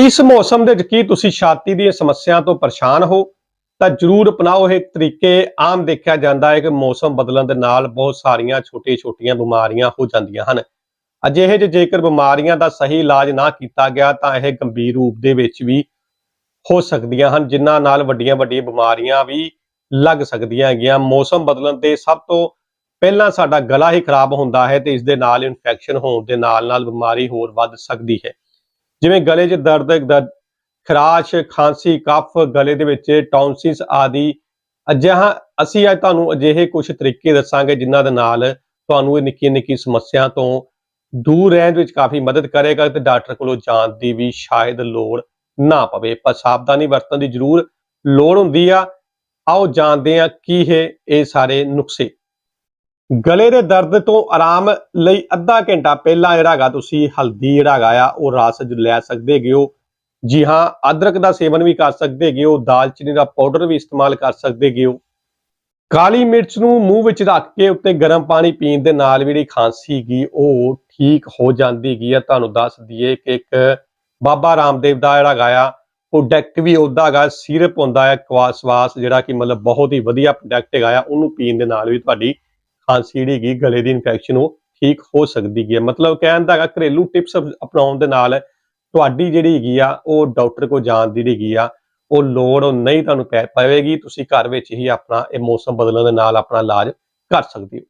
ਇਸ ਮੌਸਮ ਦੇ ਵਿੱਚ ਕੀ ਤੁਸੀਂ ਛਾਤੀ ਦੀਆਂ ਸਮੱਸਿਆ ਤੋਂ ਪਰੇਸ਼ਾਨ ਹੋ? ਤਾਂ ਜਰੂਰ ਅਪਣਾਓ ਇਹ ਤਰੀਕੇ। ਆਮ ਦੇਖਿਆ ਜਾਂਦਾ ਹੈ ਕਿ ਮੌਸਮ ਬਦਲਣ ਦੇ ਨਾਲ ਬਹੁਤ ਸਾਰੀਆਂ ਛੋਟੀਆਂ-ਛੋਟੀਆਂ ਬਿਮਾਰੀਆਂ ਹੋ ਜਾਂਦੀਆਂ ਹਨ। ਅਜਿਹੇ ਜਿਹੇ ਜੇਕਰ ਬਿਮਾਰੀਆਂ ਦਾ ਸਹੀ ਇਲਾਜ ਨਾ ਕੀਤਾ ਗਿਆ, ਤਾਂ ਇਹ ਗੰਭੀਰ ਰੂਪ ਦੇ ਵਿੱਚ ਵੀ ਹੋ ਸਕਦੀਆਂ ਹਨ, ਜਿਨ੍ਹਾਂ ਨਾਲ ਵੱਡੀਆਂ-ਵੱਡੀਆਂ ਬਿਮਾਰੀਆਂ ਵੀ ਲੱਗ ਸਕਦੀਆਂ ਹੈਗੀਆਂ। ਮੌਸਮ ਬਦਲਣ ਦੇ ਸਭ ਤੋਂ ਪਹਿਲਾਂ ਸਾਡਾ ਗਲਾ ਹੀ ਖਰਾਬ ਹੁੰਦਾ ਹੈ ਤੇ ਇਸ ਦੇ ਨਾਲ ਇਨਫੈਕਸ਼ਨ ਹੋਣ ਦੇ ਨਾਲ ਨਾਲ ਬਿਮਾਰੀ ਹੋਰ ਵੱਧ ਸਕਦੀ ਹੈ। ਜਿਵੇਂ ਗਲੇ 'ਚ ਦਰਦ ਦਰਦ ਖਰਾਸ਼, ਖਾਂਸੀ, ਕਫ, ਗਲੇ ਦੇ ਵਿੱਚ ਟੌਨਸਿਸ ਆਦਿ। ਅਜਿਹਾ, ਅਸੀਂ ਅੱਜ ਤੁਹਾਨੂੰ ਅਜਿਹੇ ਕੁਝ ਤਰੀਕੇ ਦੱਸਾਂਗੇ ਜਿਨ੍ਹਾਂ ਦੇ ਨਾਲ ਤੁਹਾਨੂੰ ਇਹ ਨਿੱਕੀ ਨਿੱਕੀ ਸਮੱਸਿਆ ਤੋਂ ਦੂਰ ਰਹਿਣ ਵਿੱਚ ਕਾਫੀ ਮਦਦ ਕਰੇਗਾ ਤੇ ਡਾਕਟਰ ਕੋਲੋਂ ਜਾਣ ਦੀ ਵੀ ਸ਼ਾਇਦ ਲੋੜ ਨਾ ਪਵੇ। ਪਰ ਸਾਵਧਾਨੀ ਵਰਤਣ ਦੀ ਜ਼ਰੂਰ ਲੋੜ ਹੁੰਦੀ ਆ। ਆਓ ਜਾਣਦੇ ਹਾਂ ਕੀ ਹੈ ਇਹ ਸਾਰੇ ਨੁਕਸੇ ਗਲੇ ਦੇ ਦਰਦ ਤੋਂ ਆਰਾਮ ਲਈ ਅੱਧਾ ਘੰਟਾ ਪਹਿਲਾਂ ਜਿਹੜਾ ਹੈਗਾ ਤੁਸੀਂ ਹਲਦੀ ਜਿਹੜਾ ਹੈਗਾ ਆ, ਉਹ ਰਸ ਲੈ ਸਕਦੇ ਹੈਗੇ ਹੋ। ਜੀ ਹਾਂ, ਅਦਰਕ ਦਾ ਸੇਵਨ ਵੀ ਕਰ ਸਕਦੇ ਹੈਗੇ ਹੋ, ਦਾਲਚੀਨੀ ਦਾ ਪਾਊਡਰ ਵੀ ਇਸਤੇਮਾਲ ਕਰ ਸਕਦੇ ਹੈਗੇ ਹੋ। ਕਾਲੀ ਮਿਰਚ ਨੂੰ ਮੂੰਹ ਵਿੱਚ ਰੱਖ ਕੇ ਉੱਤੇ ਗਰਮ ਪਾਣੀ ਪੀਣ ਦੇ ਨਾਲ ਵੀ ਜਿਹੜੀ ਖਾਂਸੀ ਹੈਗੀ, ਉਹ ਠੀਕ ਹੋ ਜਾਂਦੀ ਗਈ ਆ। ਤੁਹਾਨੂੰ ਦੱਸ ਦਈਏ ਕਿ ਇੱਕ ਬਾਬਾ ਰਾਮਦੇਵ ਦਾ ਜਿਹੜਾ ਹੈਗਾ ਆ ਪ੍ਰੋਡਕਟ ਵੀ ਉਹਦਾ ਹੈਗਾ, ਸਿਰਪ ਹੁੰਦਾ ਹੈ ਕਵਾਸਵਾਸ ਜਿਹੜਾ ਕਿ ਮਤਲਬ ਬਹੁਤ ਹੀ ਵਧੀਆ ਪ੍ਰੋਡਕਟ ਹੈਗਾ ਆ, ਉਹਨੂੰ ਪੀਣ ਦੇ ਨਾਲ ਵੀ ਤੁਹਾਡੀ ਖਾਂਸੀ ਜਿਹੜੀ ਹੈਗੀ, ਗਲੇ ਦੀ ਇਨਫੈਕਸ਼ਨ ਉਹ ਠੀਕ ਹੋ ਸਕਦੀ ਹੈ। ਮਤਲਬ ਕਹਿਣ ਦਾ ਹੈਗਾ, ਘਰੇਲੂ ਟਿਪਸ ਅਪਣਾਉਣ ਦੇ ਨਾਲ ਤੁਹਾਡੀ ਜਿਹੜੀ ਹੈਗੀ ਆ, ਉਹ ਡਾਕਟਰ ਕੋਲ ਜਾਣ ਦੀ ਜਿਹੜੀ ਹੈਗੀ ਆ, ਉਹ ਲੋੜ ਉਹ ਨਹੀਂ ਤੁਹਾਨੂੰ ਪੈ ਪਵੇਗੀ। ਤੁਸੀਂ ਘਰ ਵਿੱਚ ਹੀ ਆਪਣਾ ਇਹ ਮੌਸਮ ਬਦਲਣ ਦੇ ਨਾਲ ਆਪਣਾ ਇਲਾਜ ਕਰ ਸਕਦੇ ਹੋ।